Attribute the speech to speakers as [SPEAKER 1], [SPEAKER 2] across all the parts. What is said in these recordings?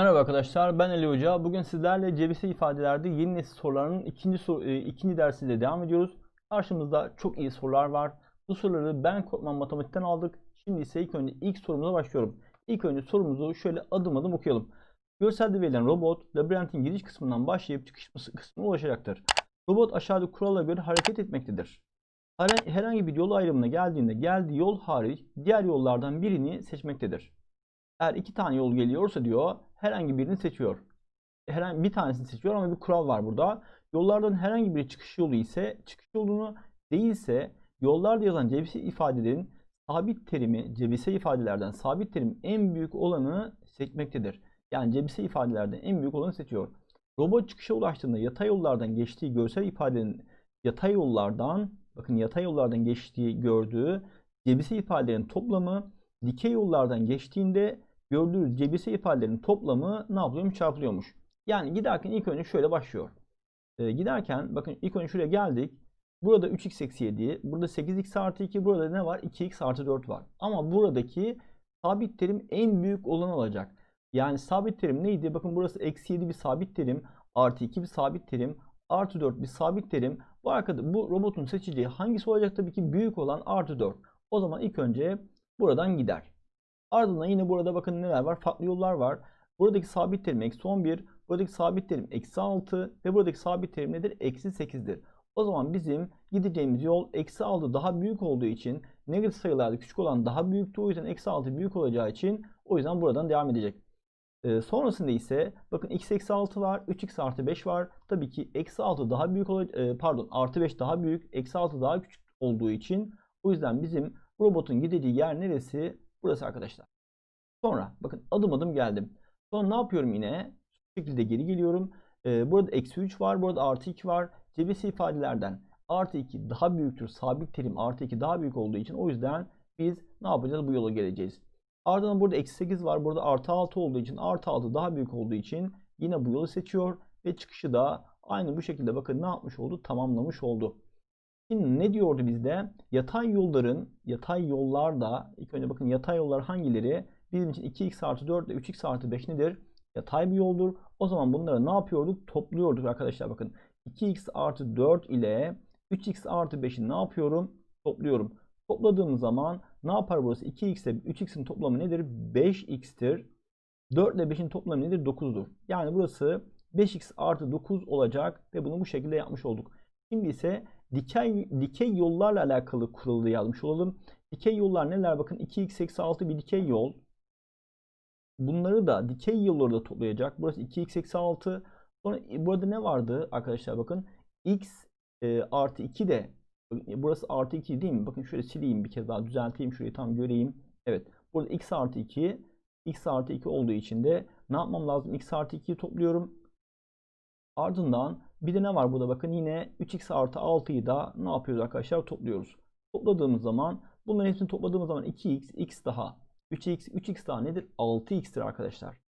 [SPEAKER 1] Merhaba arkadaşlar, ben Ali Hoca. Bugün sizlerle CBS ifadelerde yeni nesil sorularının ikinci, sor- e, ikinci dersiyle devam ediyoruz. Karşımızda çok iyi sorular var. Bu soruları ben Korkman Matematik'ten aldık. Şimdi ise ilk önce ilk sorumuza başlıyorum. İlk önce sorumuzu şöyle adım adım okuyalım. Görselde verilen robot, labirentin giriş kısmından başlayıp çıkış kısmına ulaşacaktır. Robot aşağıdaki kurala göre hareket etmektedir. Herhangi bir yol ayrımına geldiğinde geldiği yol hariç diğer yollardan birini seçmektedir. Eğer iki tane yol geliyorsa diyor herhangi birini seçiyor. Herhangi bir tanesini seçiyor ama bir kural var burada. Yollardan herhangi biri çıkış yolu ise çıkış yolunu değilse yollarda yazan cebisi ifadelerin sabit terimi cebise ifadelerden sabit terim en büyük olanı seçmektedir. Yani cebise ifadelerden en büyük olanı seçiyor. Robot çıkışa ulaştığında yatay yollardan geçtiği görsel ifadenin yatay yollardan bakın yatay yollardan geçtiği gördüğü cebise ifadelerin toplamı dikey yollardan geçtiğinde gördüğünüz cebise ifadelerin toplamı ne yapıyormuş? Çarpılıyormuş. Yani giderken ilk önce şöyle başlıyor. Ee, giderken bakın ilk önce şuraya geldik. Burada 3x eksi 7, burada 8x artı 2, burada ne var? 2x artı 4 var. Ama buradaki sabit terim en büyük olan olacak. Yani sabit terim neydi? Bakın burası eksi 7 bir sabit terim, artı 2 bir sabit terim, artı 4 bir sabit terim. Bu arkada bu robotun seçeceği hangisi olacak? Tabii ki büyük olan artı 4. O zaman ilk önce buradan gider. Ardından yine burada bakın neler var? Farklı yollar var. Buradaki sabit terim eksi 11, buradaki sabit terim eksi 6 ve buradaki sabit terim nedir? Eksi 8'dir. O zaman bizim gideceğimiz yol eksi 6 daha büyük olduğu için negatif sayılarda küçük olan daha büyüktü. O yüzden eksi 6 büyük olacağı için o yüzden buradan devam edecek. Ee, sonrasında ise bakın x eksi 6 var, 3x artı 5 var. Tabii ki eksi 6 daha büyük olacak, pardon artı 5 daha büyük, eksi 6 daha küçük olduğu için o yüzden bizim robotun gideceği yer neresi? Burası arkadaşlar. Sonra bakın adım adım geldim. Sonra ne yapıyorum yine? Şu şekilde geri geliyorum. Ee, burada eksi 3 var. Burada artı 2 var. Cebesi ifadelerden artı 2 daha büyüktür. Sabit terim artı 2 daha büyük olduğu için o yüzden biz ne yapacağız? Bu yola geleceğiz. Ardından burada eksi 8 var. Burada artı 6 olduğu için artı 6 daha büyük olduğu için yine bu yolu seçiyor. Ve çıkışı da aynı bu şekilde bakın ne yapmış oldu? Tamamlamış oldu. Şimdi ne diyordu bizde? Yatay yolların, yatay yollarda, ilk önce bakın yatay yollar hangileri? Bizim için 2x artı 4 ile 3x artı 5 nedir? Yatay bir yoldur. O zaman bunları ne yapıyorduk? Topluyorduk arkadaşlar bakın. 2x artı 4 ile 3x artı 5'i ne yapıyorum? Topluyorum. Topladığım zaman ne yapar burası? 2x ile 3x'in toplamı nedir? 5x'tir. 4 ile 5'in toplamı nedir? 9'dur. Yani burası 5x artı 9 olacak ve bunu bu şekilde yapmış olduk. Şimdi ise dikey, dikey yollarla alakalı kuralı yazmış olalım. Dikey yollar neler? Bakın 2x eksi 6 bir dikey yol. Bunları da dikey yolları da toplayacak. Burası 2x eksi 6. Sonra burada ne vardı arkadaşlar bakın. x e, artı 2 de burası artı 2 değil mi? Bakın şöyle sileyim bir kez daha düzelteyim şurayı tam göreyim. Evet. Burada x artı 2 x artı 2 olduğu için de ne yapmam lazım? x artı 2'yi topluyorum. Ardından bir de ne var burada bakın yine 3x artı 6'yı da ne yapıyoruz arkadaşlar? Topluyoruz. Topladığımız zaman bunların hepsini topladığımız zaman 2x, x daha 3x, 3x daha nedir? 6x'tir arkadaşlar.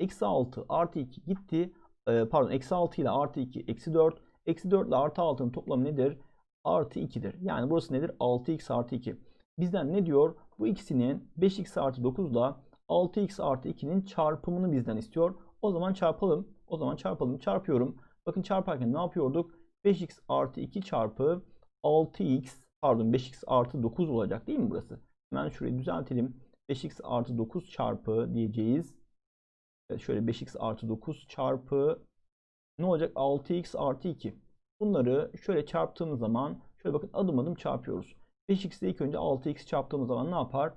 [SPEAKER 1] Eksi 6 artı 2 gitti. Ee, pardon eksi 6 ile artı 2 eksi 4. Eksi 4 ile artı 6'nın toplamı nedir? Artı 2'dir. Yani burası nedir? 6x artı 2. Bizden ne diyor? Bu ikisinin 5x artı 9 ile 6x artı 2'nin çarpımını bizden istiyor. O zaman çarpalım. O zaman çarpalım. Çarpıyorum. Bakın çarparken ne yapıyorduk? 5x artı 2 çarpı 6x pardon 5x artı 9 olacak değil mi burası? Hemen şurayı düzeltelim. 5x artı 9 çarpı diyeceğiz. Evet, şöyle 5x artı 9 çarpı ne olacak? 6x artı 2. Bunları şöyle çarptığımız zaman şöyle bakın adım adım çarpıyoruz. 5x ile ilk önce 6x çarptığımız zaman ne yapar?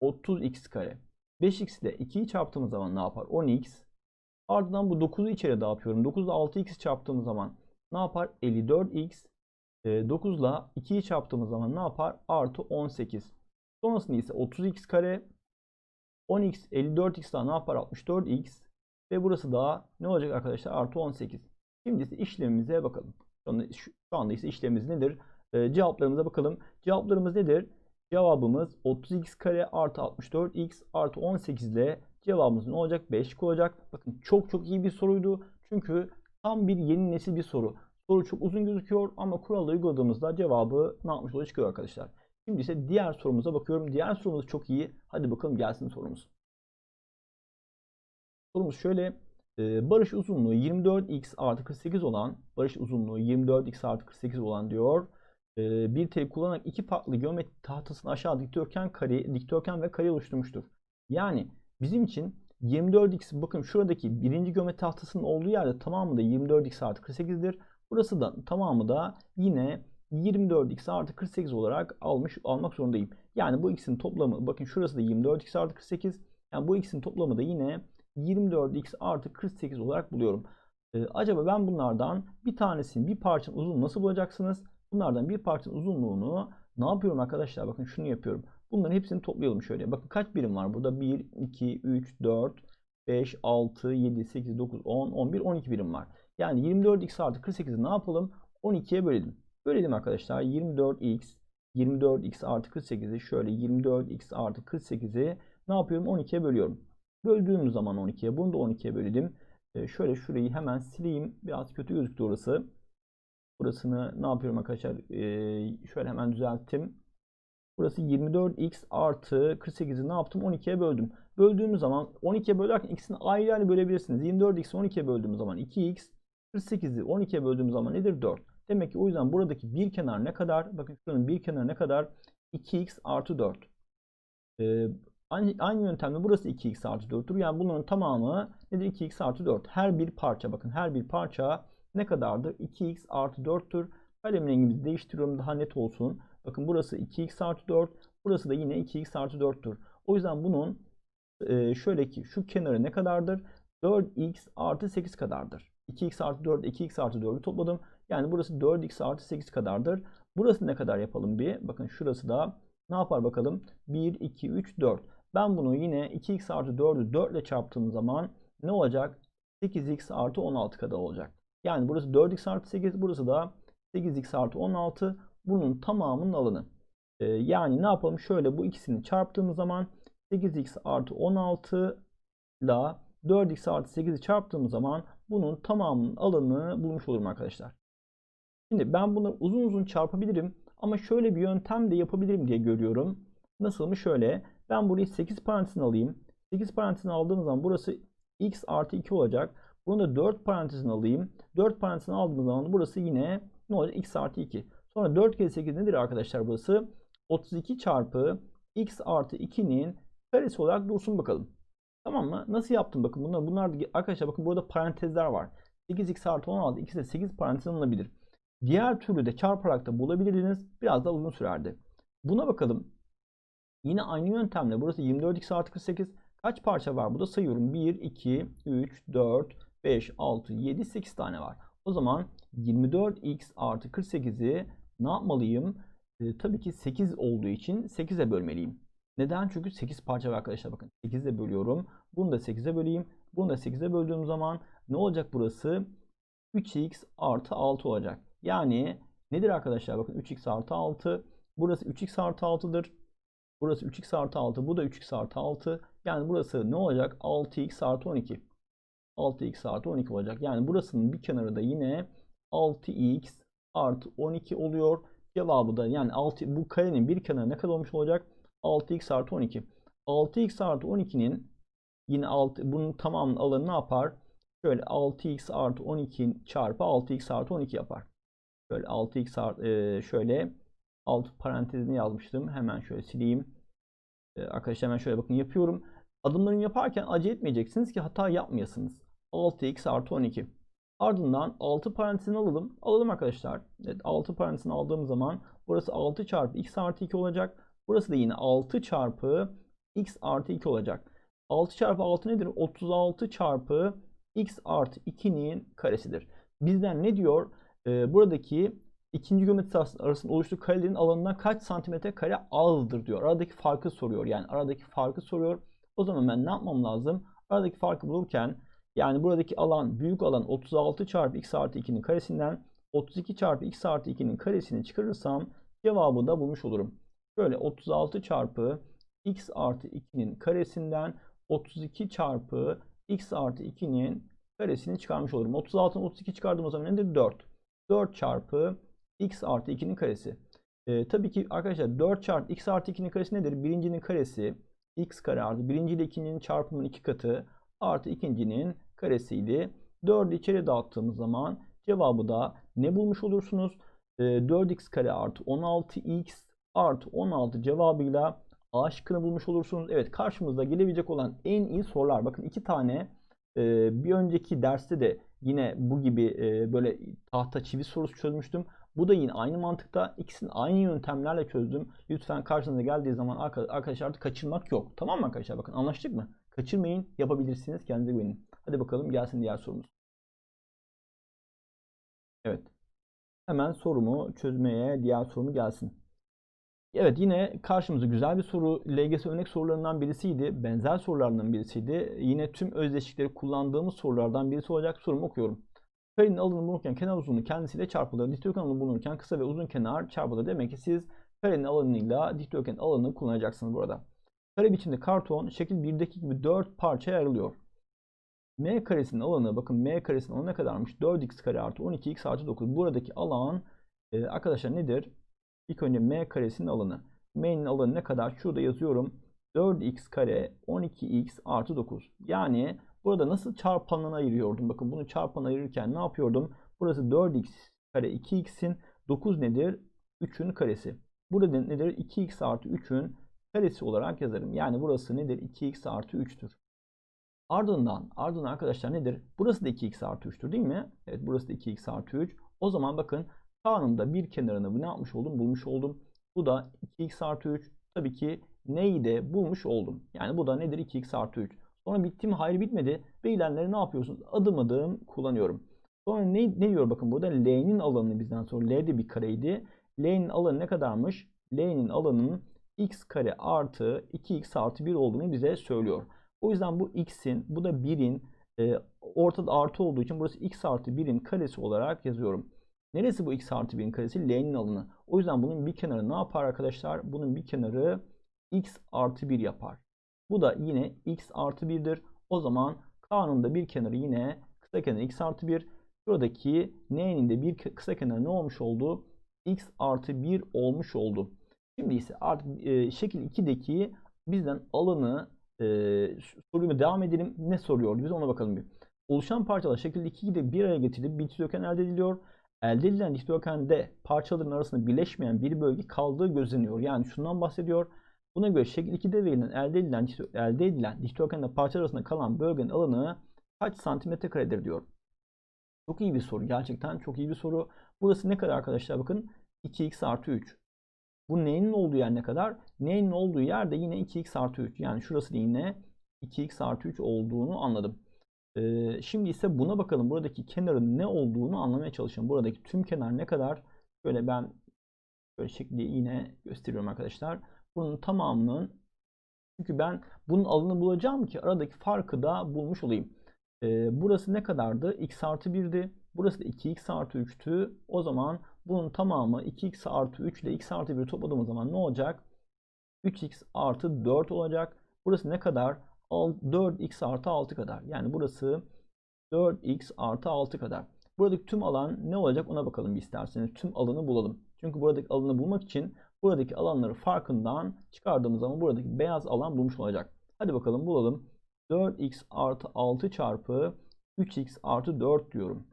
[SPEAKER 1] 30x kare. 5x ile 2'yi çarptığımız zaman ne yapar? 10x. Ardından bu 9'u içeri dağıtıyorum. 9 ile 6x çarptığımız zaman ne yapar? 54x. 9 ile 2'yi çarptığımız zaman ne yapar? Artı 18. Sonrasında ise 30x kare 10x 54x daha ne yapar 64x ve burası da ne olacak arkadaşlar artı 18. Şimdi ise işlemimize bakalım. Şu anda, şu anda ise işlemimiz nedir? Ee, cevaplarımıza bakalım. Cevaplarımız nedir? Cevabımız 30x kare artı 64x artı 18 ile cevabımız ne olacak? 5 olacak. Bakın çok çok iyi bir soruydu. Çünkü tam bir yeni nesil bir soru. Soru çok uzun gözüküyor ama kuralları uyguladığımızda cevabı ne yapmış oluyor çıkıyor arkadaşlar. Şimdi ise diğer sorumuza bakıyorum. Diğer sorumuz çok iyi. Hadi bakalım gelsin sorumuz. Sorumuz şöyle. e, barış uzunluğu 24x artı 48 olan barış uzunluğu 24x artı 48 olan diyor. E, bir terim kullanarak iki farklı geometri tahtasını aşağı dikdörtgen kare, dikdörtgen ve kare oluşturmuştur. Yani bizim için 24x bakın şuradaki birinci geometri tahtasının olduğu yerde tamamı da 24x artı 48'dir. Burası da tamamı da yine 24x artı 48 olarak almış almak zorundayım. Yani bu x'in toplamı bakın şurası da 24x artı 48. Yani bu x'in toplamı da yine 24x artı 48 olarak buluyorum. Ee, acaba ben bunlardan bir tanesinin bir parçanın uzunluğunu nasıl bulacaksınız? Bunlardan bir parçanın uzunluğunu ne yapıyorum arkadaşlar? Bakın şunu yapıyorum. Bunların hepsini toplayalım şöyle. Bakın kaç birim var burada? 1, 2, 3, 4, 5, 6, 7, 8, 9, 10, 11, 12 birim var. Yani 24x artı 48'i ne yapalım? 12'ye bölelim. Bölelim arkadaşlar. 24x 24x artı 48'i şöyle 24x artı 48'i ne yapıyorum? 12'ye bölüyorum. Böldüğüm zaman 12'ye bunu da 12'ye böledim. Ee, şöyle şurayı hemen sileyim. Biraz kötü gözüktü orası. Burasını ne yapıyorum arkadaşlar? Ee, şöyle hemen düzelttim. Burası 24x artı 48'i ne yaptım? 12'ye böldüm. Böldüğümüz zaman 12'ye bölerken ikisini ayrı ayrı bölebilirsiniz. 24x'i 12'ye böldüğümüz zaman 2x, 48'i 12'ye böldüğümüz zaman nedir? 4. Demek ki o yüzden buradaki bir kenar ne kadar? Bakın şuranın bir kenarı ne kadar? 2x artı 4. Ee, aynı, aynı yöntemle burası 2x artı 4'tür. Yani bunların tamamı nedir? 2x artı 4. Her bir parça bakın her bir parça ne kadardır? 2x artı 4'tür. Kalem rengimizi değiştiriyorum daha net olsun. Bakın burası 2x artı 4. Burası da yine 2x artı 4'tür. O yüzden bunun e, şöyle ki şu kenarı ne kadardır? 4x artı 8 kadardır. 2x artı 4 2x artı 4'ü topladım. Yani burası 4x artı 8 kadardır. Burası ne kadar yapalım bir? Bakın şurası da ne yapar bakalım? 1, 2, 3, 4. Ben bunu yine 2x artı 4'ü 4 ile çarptığım zaman ne olacak? 8x artı 16 kadar olacak. Yani burası 4x artı 8, burası da 8x artı 16. Bunun tamamının alanı. Ee, yani ne yapalım? Şöyle bu ikisini çarptığımız zaman 8x artı 16 ile 4x artı 8'i çarptığımız zaman bunun tamamının alanını bulmuş olurum arkadaşlar. Şimdi ben bunu uzun uzun çarpabilirim ama şöyle bir yöntem de yapabilirim diye görüyorum. Nasıl mı? Şöyle. Ben burayı 8 parantezine alayım. 8 parantezine aldığım zaman burası x artı 2 olacak. Bunu da 4 parantezine alayım. 4 parantezine aldığım zaman burası yine ne olacak? x artı 2. Sonra 4 kere 8 nedir arkadaşlar burası? 32 çarpı x artı 2'nin karesi olarak dursun bakalım. Tamam mı? Nasıl yaptım bakın bunlar. Bunlar da, arkadaşlar bakın burada parantezler var. 8x artı 16 ikisi de 8 parantez alınabilir. Diğer türlü de çarparak da bulabilirdiniz. Biraz daha uzun sürerdi. Buna bakalım. Yine aynı yöntemle burası 24x artı 48. Kaç parça var? Burada sayıyorum. 1, 2, 3, 4, 5, 6, 7, 8 tane var. O zaman 24x artı 48'i ne yapmalıyım? E, tabii ki 8 olduğu için 8'e bölmeliyim. Neden? Çünkü 8 parça var arkadaşlar bakın. 8'e bölüyorum. Bunu da 8'e böleyim. Bunu da 8'e böldüğüm zaman ne olacak burası? 3x artı 6 olacak. Yani nedir arkadaşlar? Bakın 3x artı 6. Burası 3x artı 6'dır. Burası 3x artı 6. Bu da 3x artı 6. Yani burası ne olacak? 6x artı 12. 6x artı 12 olacak. Yani burasının bir kenarı da yine 6x artı 12 oluyor. Cevabı da yani 6, bu karenin bir kenarı ne kadar olmuş olacak? 6x artı 12. 6x artı 12'nin yine 6, bunun tamamının alanı ne yapar? Şöyle 6x artı 12 çarpı 6x artı 12 yapar. Şöyle 6x artı, e, şöyle alt parantezini yazmıştım. Hemen şöyle sileyim. E, arkadaşlar hemen şöyle bakın yapıyorum. Adımlarını yaparken acele etmeyeceksiniz ki hata yapmayasınız. 6x artı 12. Ardından 6 parantezini alalım. Alalım arkadaşlar. Evet, 6 parantezini aldığım zaman burası 6 çarpı x artı 2 olacak. Burası da yine 6 çarpı x artı 2 olacak. 6 çarpı 6 nedir? 36 çarpı x artı 2'nin karesidir. Bizden ne diyor? Ee, buradaki ikinci geometri arasında oluştuğu karelerin alanından kaç santimetre kare azdır diyor. Aradaki farkı soruyor. Yani aradaki farkı soruyor. O zaman ben ne yapmam lazım? Aradaki farkı bulurken yani buradaki alan büyük alan 36 çarpı x artı 2'nin karesinden 32 çarpı x artı 2'nin karesini çıkarırsam cevabı da bulmuş olurum. Şöyle 36 çarpı x artı 2'nin karesinden 32 çarpı x artı 2'nin karesini çıkarmış olurum. 36'dan 32 çıkardığım zaman nedir? 4. 4 çarpı x artı 2'nin karesi. Ee, tabii ki arkadaşlar 4 çarpı x artı 2'nin karesi nedir? Birincinin karesi x kare artı birinci ile ikincinin çarpımının iki katı artı ikincinin karesiydi. 4'ü içeri dağıttığımız zaman cevabı da ne bulmuş olursunuz? Ee, 4x kare artı 16x artı 16 cevabıyla A şıkkını bulmuş olursunuz. Evet karşımızda gelebilecek olan en iyi sorular. Bakın iki tane e, bir önceki derste de yine bu gibi e, böyle tahta çivi sorusu çözmüştüm. Bu da yine aynı mantıkta. İkisini aynı yöntemlerle çözdüm. Lütfen karşınıza geldiği zaman arkadaşlar artık kaçırmak yok. Tamam mı arkadaşlar? Bakın anlaştık mı? Kaçırmayın. Yapabilirsiniz. Kendinize güvenin. Hadi bakalım gelsin diğer sorumuz. Evet. Hemen sorumu çözmeye diğer sorumu gelsin. Evet yine karşımıza güzel bir soru. LGS örnek sorularından birisiydi. Benzer sorulardan birisiydi. Yine tüm özdeşlikleri kullandığımız sorulardan birisi olacak. Sorumu okuyorum. Karenin alanı bulunurken kenar uzunluğu kendisiyle çarpılır. Dikdörtgen alanı bulunurken kısa ve uzun kenar çarpılır. Demek ki siz karenin alanıyla dikdörtgen alanını kullanacaksınız burada. Kare biçimde karton şekil 1'deki gibi 4 parçaya ayrılıyor. M karesinin alanı bakın M karesinin alanı ne kadarmış? 4x kare artı 12x artı 9. Buradaki alan e, arkadaşlar nedir? İlk önce M karesinin alanı. M'nin alanı ne kadar? Şurada yazıyorum. 4x kare 12x artı 9. Yani burada nasıl çarpanlarına ayırıyordum? Bakın bunu çarpan ayırırken ne yapıyordum? Burası 4x kare 2x'in 9 nedir? 3'ün karesi. Burada nedir? 2x artı 3'ün karesi olarak yazarım. Yani burası nedir? 2x artı 3'tür. Ardından, ardından arkadaşlar nedir? Burası da 2x artı 3'tür değil mi? Evet burası da 2x artı 3. O zaman bakın K'nın bir kenarını ne yapmış oldum? Bulmuş oldum. Bu da 2x artı 3. Tabii ki neyi de bulmuş oldum. Yani bu da nedir? 2x artı 3. Sonra bitti mi? Hayır bitmedi. Beylerleri ne yapıyorsunuz? Adım adım kullanıyorum. Sonra ne, ne diyor bakın burada? L'nin alanını bizden sonra L de bir kareydi. L'nin alanı ne kadarmış? L'nin alanının x kare artı 2x artı 1 olduğunu bize söylüyor. O yüzden bu x'in bu da 1'in e, ortada artı olduğu için burası x artı 1'in karesi olarak yazıyorum. Neresi bu x artı 1'in karesi? L'nin alanı. O yüzden bunun bir kenarı ne yapar arkadaşlar? Bunun bir kenarı x artı 1 yapar. Bu da yine x artı 1'dir. O zaman K'nın da bir kenarı yine kısa kenarı x artı 1. Şuradaki n'nin de bir kısa kenarı ne olmuş oldu? x artı 1 olmuş oldu. Şimdi ise artık e, şekil 2'deki bizden alanı e, soruyla devam edelim. Ne soruyordu? Biz ona bakalım bir. Oluşan parçalar şekil 2'de bir araya getirilip bir dikdörtgen elde ediliyor. Elde edilen dikdörtgende parçaların arasında birleşmeyen bir bölge kaldığı gözleniyor. Yani şundan bahsediyor. Buna göre şekil 2'de verilen elde edilen elde edilen dikdörtgende parçalar arasında kalan bölgenin alanı kaç santimetre karedir diyor. Çok iyi bir soru. Gerçekten çok iyi bir soru. Burası ne kadar arkadaşlar? Bakın 2x artı 3. Bu n'nin olduğu yer ne kadar? N'nin olduğu yerde yine 2x artı 3. Yani şurası da yine 2x artı 3 olduğunu anladım. Ee, şimdi ise buna bakalım. Buradaki kenarın ne olduğunu anlamaya çalışalım. Buradaki tüm kenar ne kadar? Şöyle ben böyle şekli yine gösteriyorum arkadaşlar. Bunun tamamının çünkü ben bunun alanını bulacağım ki aradaki farkı da bulmuş olayım. Ee, burası ne kadardı? x artı 1'di. Burası da 2x artı 3'tü. O zaman bunun tamamı 2x artı 3 ile x artı 1 topladığımız zaman ne olacak? 3x artı 4 olacak. Burası ne kadar? 4x artı 6 kadar. Yani burası 4x artı 6 kadar. Buradaki tüm alan ne olacak ona bakalım isterseniz. Tüm alanı bulalım. Çünkü buradaki alanı bulmak için buradaki alanları farkından çıkardığımız zaman buradaki beyaz alan bulmuş olacak. Hadi bakalım bulalım. 4x artı 6 çarpı 3x artı 4 diyorum.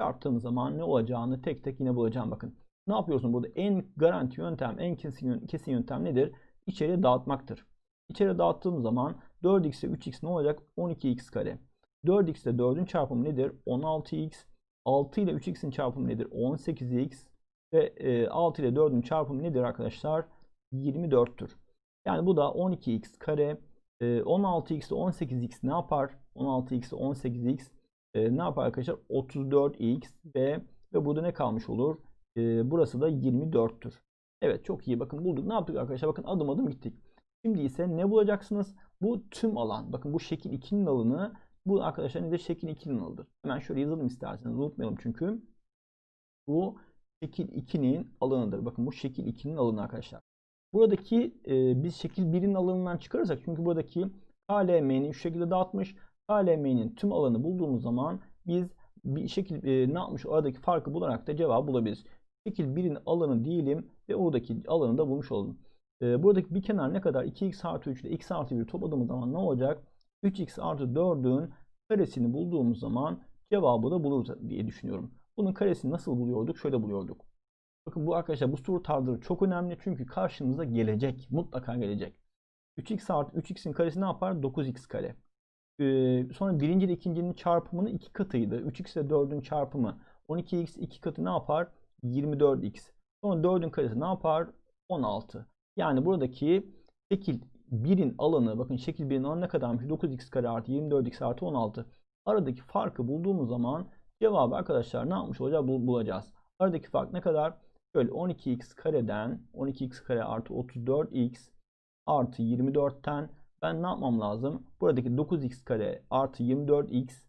[SPEAKER 1] Çarptığım zaman ne olacağını tek tek yine bulacağım bakın. Ne yapıyorsun burada? En garanti yöntem, en kesin, kesin yöntem nedir? İçeriye dağıtmaktır. İçeri dağıttığım zaman 4x ile 3x ne olacak? 12x kare. 4x ile 4'ün çarpımı nedir? 16x. 6 ile 3x'in çarpımı nedir? 18x. Ve 6 ile 4'ün çarpımı nedir arkadaşlar? 24'tür. Yani bu da 12x kare. 16x ile 18x ne yapar? 16x ile 18x ne yapar arkadaşlar? 34x ve ve burada ne kalmış olur? burası da 24'tür. Evet çok iyi bakın bulduk. Ne yaptık arkadaşlar? Bakın adım adım gittik. Şimdi ise ne bulacaksınız? Bu tüm alan. Bakın bu şekil 2'nin alanı bu arkadaşlar nedir? Şekil 2'nin alanıdır. Hemen şöyle yazalım isterseniz. Unutmayalım çünkü. Bu şekil 2'nin alanıdır. Bakın bu şekil 2'nin alanı arkadaşlar. Buradaki e, biz şekil 1'in alanından çıkarırsak çünkü buradaki KLM'nin şu şekilde dağıtmış. KLM'nin tüm alanı bulduğumuz zaman biz bir şekil e, ne yapmış aradaki farkı bularak da cevabı bulabiliriz. Şekil 1'in alanı diyelim ve oradaki alanı da bulmuş olalım. E, buradaki bir kenar ne kadar? 2x artı 3 ile x artı 1 topladığımız zaman ne olacak? 3x artı 4'ün karesini bulduğumuz zaman cevabı da buluruz diye düşünüyorum. Bunun karesini nasıl buluyorduk? Şöyle buluyorduk. Bakın bu arkadaşlar bu soru tarzları çok önemli çünkü karşımıza gelecek. Mutlaka gelecek. 3x artı 3x'in karesi ne yapar? 9x kare. Sonra birinci ile ikincinin çarpımının iki katıydı. 3x ile 4'ün çarpımı 12x iki katı ne yapar? 24x. Sonra 4'ün karesi ne yapar? 16. Yani buradaki şekil 1'in alanı bakın şekil 1'in alanı ne kadarmış? 9x kare artı 24x artı 16. Aradaki farkı bulduğumuz zaman cevabı arkadaşlar ne yapmış olacağız? Bul bulacağız. Aradaki fark ne kadar? Şöyle 12x kareden 12x kare artı 34x artı 24'ten ben ne yapmam lazım? Buradaki 9x kare artı 24x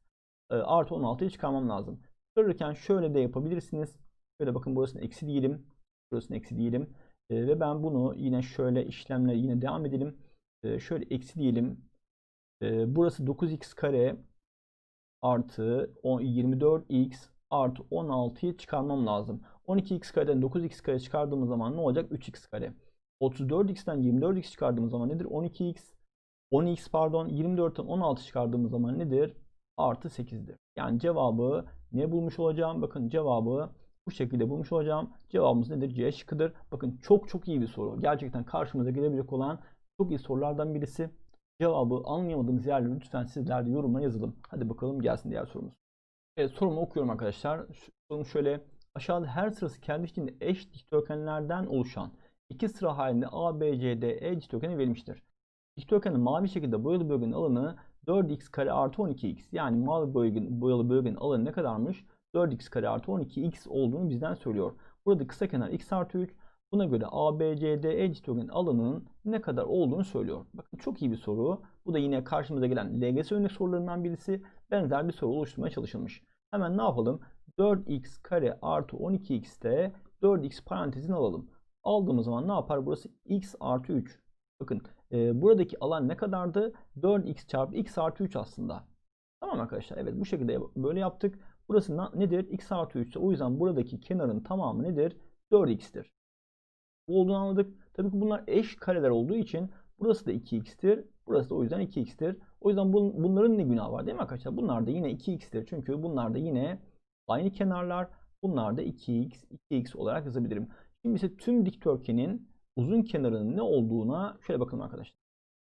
[SPEAKER 1] e, artı 16'yı çıkarmam lazım. Çıkarırken şöyle de yapabilirsiniz. Şöyle bakın burasını eksi diyelim. Burasını eksi diyelim. E, ve ben bunu yine şöyle işlemle yine devam edelim. E, şöyle eksi diyelim. E, burası 9x kare artı 24x artı 16'yı çıkarmam lazım. 12x kareden 9x kare çıkardığımız zaman ne olacak? 3x kare. 34x'ten 24x çıkardığımız zaman nedir? 12x. 10x pardon 24'ten 16 çıkardığımız zaman nedir? Artı 8'dir. Yani cevabı ne bulmuş olacağım? Bakın cevabı bu şekilde bulmuş olacağım. Cevabımız nedir? C şıkkıdır. Bakın çok çok iyi bir soru. Gerçekten karşımıza gelebilecek olan çok iyi sorulardan birisi. Cevabı anlayamadığımız yerleri lütfen sizler de yorumlara yazalım. Hadi bakalım gelsin diğer sorumuz. Evet sorumu okuyorum arkadaşlar. Sorum şöyle. Aşağıda her sırası kendi içinde eş dikdörtgenlerden oluşan iki sıra halinde A, B, C, D, E dikdörtgeni verilmiştir. Dikdörtgenin mavi şekilde boyalı bölgenin alanı 4x kare artı 12x. Yani mavi bölgenin, boyalı bölgenin alanı ne kadarmış? 4x kare artı 12x olduğunu bizden söylüyor. Burada kısa kenar x artı 3. Buna göre A, B, C, D, E dikdörtgenin alanının ne kadar olduğunu söylüyor. Bakın çok iyi bir soru. Bu da yine karşımıza gelen LGS örnek sorularından birisi. Benzer bir soru oluşturmaya çalışılmış. Hemen ne yapalım? 4x kare artı 12x'te 4x parantezini alalım. Aldığımız zaman ne yapar? Burası x artı 3. Bakın e, buradaki alan ne kadardı? 4x çarpı x artı 3 aslında. Tamam arkadaşlar. Evet bu şekilde böyle yaptık. Burası nedir? x artı 3 ise o yüzden buradaki kenarın tamamı nedir? 4x'tir. Bu olduğunu anladık. Tabii ki bunlar eş kareler olduğu için burası da 2x'tir. Burası da o yüzden 2x'tir. O yüzden bun, bunların ne günahı var değil mi arkadaşlar? Bunlar da yine 2x'tir. Çünkü bunlar da yine aynı kenarlar. Bunlar da 2x, 2x olarak yazabilirim. Şimdi ise tüm dikdörtgenin uzun kenarının ne olduğuna şöyle bakalım arkadaşlar.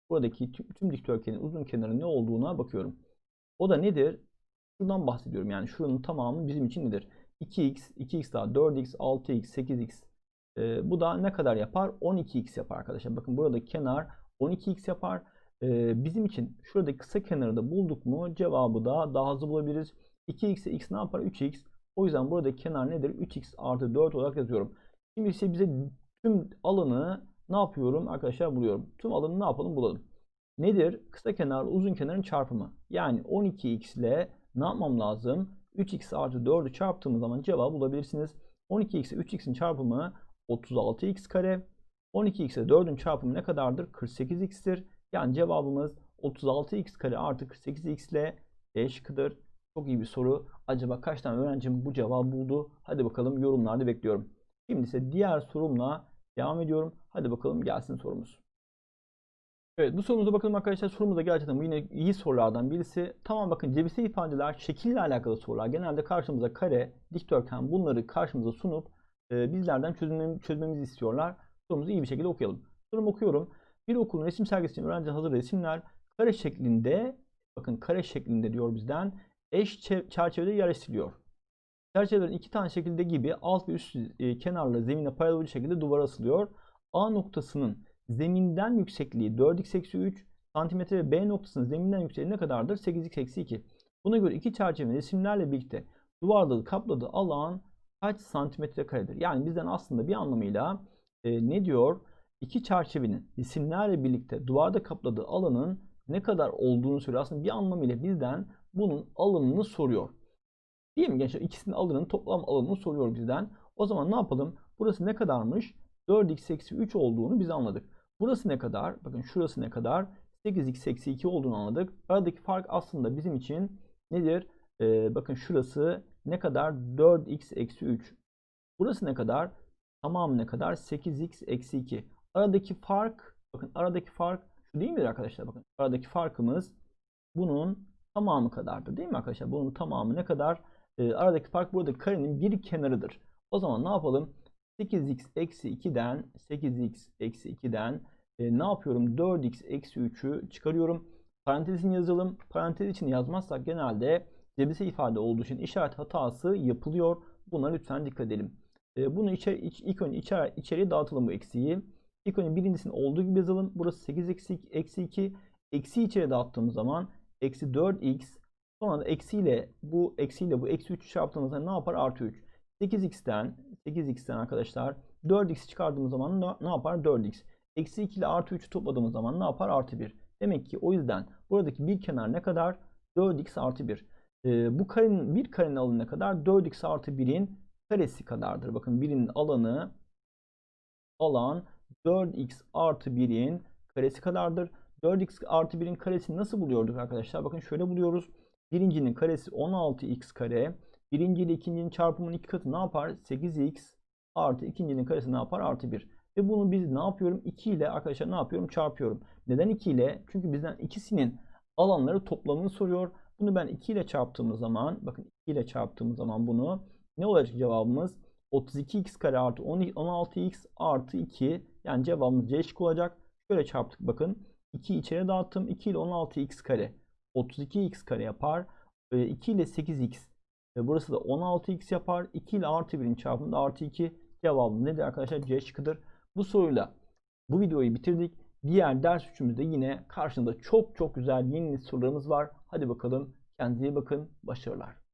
[SPEAKER 1] Buradaki tüm, tüm dikdörtgenin uzun kenarının ne olduğuna bakıyorum. O da nedir? Şuradan bahsediyorum. Yani şuranın tamamı bizim için nedir? 2x, 2x daha 4x, 6x, 8x. Ee, bu da ne kadar yapar? 12x yapar arkadaşlar. Bakın burada kenar 12x yapar. Ee, bizim için şuradaki kısa kenarı da bulduk mu cevabı da daha hızlı bulabiliriz. 2x'e x ne yapar? 3x. O yüzden burada kenar nedir? 3x artı 4 olarak yazıyorum. Şimdi ise bize tüm alanı ne yapıyorum arkadaşlar buluyorum. Tüm alanı ne yapalım bulalım. Nedir? Kısa kenar uzun kenarın çarpımı. Yani 12x ile ne yapmam lazım? 3x artı 4'ü çarptığımız zaman cevabı bulabilirsiniz. 12x ile 3x'in çarpımı 36x kare. 12x ile 4'ün çarpımı ne kadardır? 48x'tir. Yani cevabımız 36x kare artı 48x ile D şıkkıdır. Çok iyi bir soru. Acaba kaç tane öğrencim bu cevabı buldu? Hadi bakalım yorumlarda bekliyorum. Şimdi ise diğer sorumla devam ediyorum. Hadi bakalım gelsin sorumuz. Evet bu sorumuza bakalım arkadaşlar. Sorumuz da gerçekten yine iyi sorulardan birisi. Tamam bakın cebisel ifadeler şekille alakalı sorular. Genelde karşımıza kare, dikdörtgen bunları karşımıza sunup e, bizlerden çözümlem çözmemizi istiyorlar. Sorumuzu iyi bir şekilde okuyalım. Sorumu okuyorum. Bir okulun resim sergisi için öğrenci hazır resimler kare şeklinde bakın kare şeklinde diyor bizden eş çerçevede yerleştiriliyor. Çerçevelerin iki tane şekilde gibi alt ve üst e, kenarla zemine paralel bir şekilde duvara asılıyor. A noktasının zeminden yüksekliği 4x eksi 3 cm ve B noktasının zeminden yüksekliği ne kadardır? 8x eksi 2. Buna göre iki çerçevenin resimlerle birlikte duvarda kapladığı alan kaç santimetre karedir? Yani bizden aslında bir anlamıyla e, ne diyor? İki çerçevenin resimlerle birlikte duvarda kapladığı alanın ne kadar olduğunu söylüyor. Aslında bir anlamıyla bizden bunun alanını soruyor. Değil mi gençler? İkisinin alanının toplam alanını soruyor bizden. O zaman ne yapalım? Burası ne kadarmış? 4x eksi 3 olduğunu biz anladık. Burası ne kadar? Bakın şurası ne kadar? 8x eksi 2 olduğunu anladık. Aradaki fark aslında bizim için nedir? Ee, bakın şurası ne kadar? 4x eksi 3. Burası ne kadar? Tamam ne kadar? 8x eksi 2. Aradaki fark, bakın aradaki fark şu değil midir arkadaşlar? Bakın aradaki farkımız bunun tamamı kadardır değil mi arkadaşlar? Bunun tamamı ne kadar? Ee, aradaki fark burada karenin bir kenarıdır. O zaman ne yapalım? 8x eksi 2'den 8x eksi 2'den e, ne yapıyorum? 4x eksi 3'ü çıkarıyorum. Parantezini yazalım. Parantez içini yazmazsak genelde cebirsel ifade olduğu için işaret hatası yapılıyor. Buna lütfen dikkat edelim. E, bunu içeri, iç, ilk önce içeri, içeriye dağıtalım bu eksiği. İlk önce birincisini olduğu gibi yazalım. Burası 8 eksi, eksi 2. Eksi içeri dağıttığımız zaman eksi 4x sonra da eksiyle bu eksiyle bu eksi 3 çarptığımızda ne yapar? Artı 3. 8x'ten 8x'ten arkadaşlar 4x çıkardığımız zaman ne yapar? 4x. Eksi 2 ile artı 3'ü topladığımız zaman ne yapar? Artı 1. Demek ki o yüzden buradaki bir kenar ne kadar? 4x artı 1. Ee, bu karenin bir karenin alanı ne kadar? 4x artı 1'in karesi kadardır. Bakın birinin alanı alan 4x artı 1'in karesi kadardır. 4x artı 1'in karesini nasıl buluyorduk arkadaşlar? Bakın şöyle buluyoruz. Birincinin karesi 16x kare. Birinci ile ikincinin çarpımının iki katı ne yapar? 8x artı ikincinin karesi ne yapar? Artı 1. Ve bunu biz ne yapıyorum? 2 ile arkadaşlar ne yapıyorum? Çarpıyorum. Neden 2 ile? Çünkü bizden ikisinin alanları toplamını soruyor. Bunu ben 2 ile çarptığımız zaman bakın 2 ile çarptığımız zaman bunu ne olacak cevabımız? 32x kare artı 16x artı 2 yani cevabımız C şıkkı olacak. Şöyle çarptık bakın. 2 içeri dağıttım. 2 ile 16x kare 32x kare yapar. 2 ile 8x ve burası da 16x yapar. 2 ile artı 1'in çarpımı da artı 2. Cevabım nedir arkadaşlar? C şıkkıdır. Bu soruyla bu videoyu bitirdik. Diğer ders üçümüzde yine karşınızda çok çok güzel yeni sorularımız var. Hadi bakalım kendinize bakın. Başarılar.